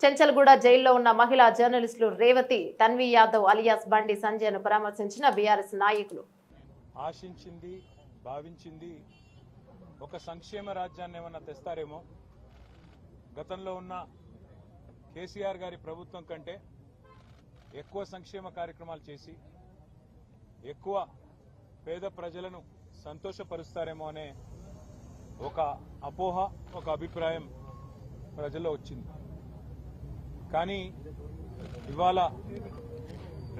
చెంచల్గూడ జైల్లో ఉన్న మహిళా జర్నలిస్టులు రేవతి తన్వి యాదవ్ అలియాస్ బండి సంజయ్ను పరామర్శించిన బీఆర్ఎస్ నాయకులు. ఆశించింది భావించింది ఒక సంక్షేమ రాజ్యాన్ని ఏమన్నా తెస్తారేమో? గతంలో ఉన్న కేసీఆర్ గారి ప్రభుత్వం కంటే ఎక్కువ సంక్షేమ కార్యక్రమాలు చేసి ఎక్కువ పేద ప్రజలను సంతోషపరుస్తారేమో అనే ఒక అపోహ ఒక అభిప్రాయం ప్రజల్లో వచ్చింది. కానీ ఇవాళ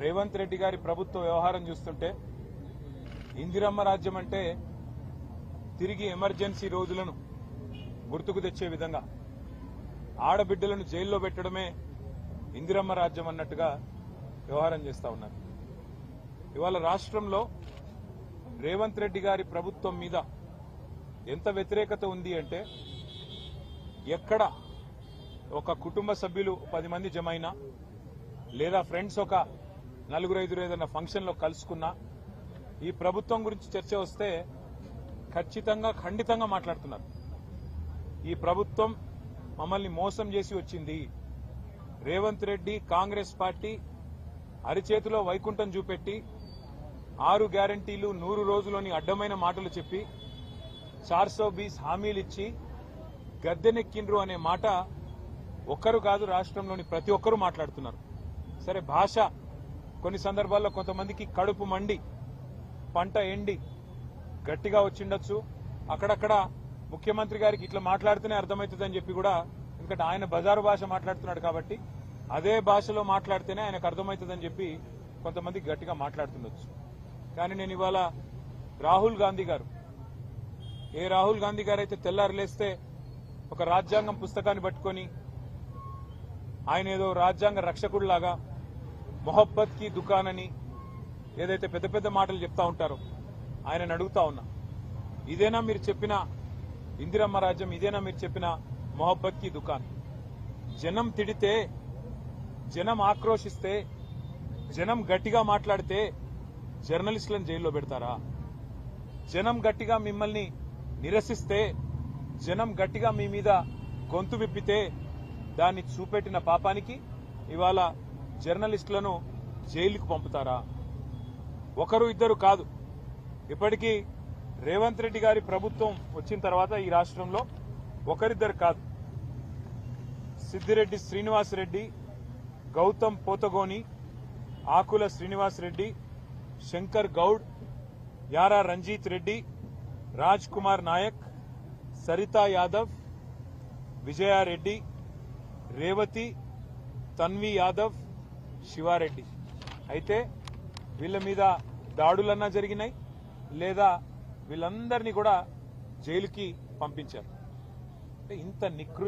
రేవంత్ రెడ్డి గారి ప్రభుత్వ వ్యవహారం చూస్తుంటే ఇందిరమ్మ రాజ్యం అంటే తిరిగి ఎమర్జెన్సీ రోజులను గుర్తుకు తెచ్చే విధంగా ఆడబిడ్డలను జైల్లో పెట్టడమే ఇందిరమ్మ రాజ్యం అన్నట్టుగా వ్యవహారం చేస్తా ఉన్నారు. ఇవాళ రాష్ట్రంలో రేవంత్ రెడ్డి గారి ప్రభుత్వం మీద ఎంత వ్యతిరేకత ఉంది అంటే ఎక్కడ ఒక కుటుంబ సభ్యులు పది మంది జమైనా లేదా ఫ్రెండ్స్ ఒక నలుగురు ఐదుగురు ఏదైనా ఫంక్షన్లో కలుసుకున్నా ఈ ప్రభుత్వం గురించి చర్చ వస్తే ఖచ్చితంగా ఖండితంగా మాట్లాడుతున్నారు. ఈ ప్రభుత్వం మమ్మల్ని మోసం చేసి వచ్చింది. రేవంత్ రెడ్డి కాంగ్రెస్ పార్టీ అరిచేతిలో వైకుంఠం చూపెట్టి ఆరు గ్యారంటీలు నూరు రోజులోని అడ్డమైన మాటలు చెప్పి చార్సో బీస్ హామీలు ఇచ్చి గద్దెనెక్కిండ్రు అనే మాట ఒక్కరు కాదు రాష్ట్రంలోని ప్రతి ఒక్కరూ మాట్లాడుతున్నారు. సరే భాష కొన్ని సందర్భాల్లో కొంతమందికి కడుపు మండి పంట ఎండి గట్టిగా వచ్చిండొచ్చు. అక్కడక్కడ ముఖ్యమంత్రి గారికి ఇట్లా మాట్లాడితేనే అర్థమవుతుందని చెప్పి కూడా ఎందుకంటే ఆయన బజారు భాష మాట్లాడుతున్నాడు కాబట్టి అదే భాషలో మాట్లాడితేనే ఆయనకు అర్థమవుతుందని చెప్పి కొంతమంది గట్టిగా మాట్లాడుతుండొచ్చు. కానీ నేను ఇవాళ రాహుల్ గాంధీ గారు ఏ రాహుల్ గాంధీ గారు అయితే లేస్తే ఒక రాజ్యాంగం పుస్తకాన్ని పట్టుకొని ఆయన ఏదో రాజ్యాంగ రక్షకుడిలాగా మొహబ్బత్కి దుకాన్ అని ఏదైతే పెద్ద పెద్ద మాటలు చెప్తా ఉంటారో ఆయనను అడుగుతా ఉన్నా. ఇదేనా మీరు చెప్పిన ఇందిరమ్మ రాజ్యం? ఇదేనా మీరు చెప్పిన మొహబ్బత్కి దుకాన్? జనం తిడితే జనం ఆక్రోశిస్తే జనం గట్టిగా మాట్లాడితే జర్నలిస్టులను జైల్లో పెడతారా? జనం గట్టిగా మిమ్మల్ని నిరసిస్తే జనం గట్టిగా మీ మీద గొంతు విప్పితే దాన్ని చూపెట్టిన పాపానికి ఇవాళ జర్నలిస్టులను జైలుకు పంపుతారా? ఒకరు ఇద్దరు కాదు. ఇప్పటికీ రేవంత్ రెడ్డి గారి ప్రభుత్వం వచ్చిన తర్వాత ఈ రాష్ట్రంలో ఒకరిద్దరు కాదు. సిద్దిరెడ్డి శ్రీనివాస్ రెడ్డి గౌతమ్ పోతగోని ఆకుల శ్రీనివాస్ రెడ్డి శంకర్ గౌడ్ యారా రంజిత్ రెడ్డి రాజ్ కుమార్ నాయక్ సరితా యాదవ్ విజయారెడ్డి రేవతి తన్వి యాదవ్ శివారెడ్డి. అయితే వీళ్ళ మీద దాడులన్నా జరిగినాయి లేదా వీళ్ళందరినీ కూడా జైలుకి పంపించారు. ఇంత నికృ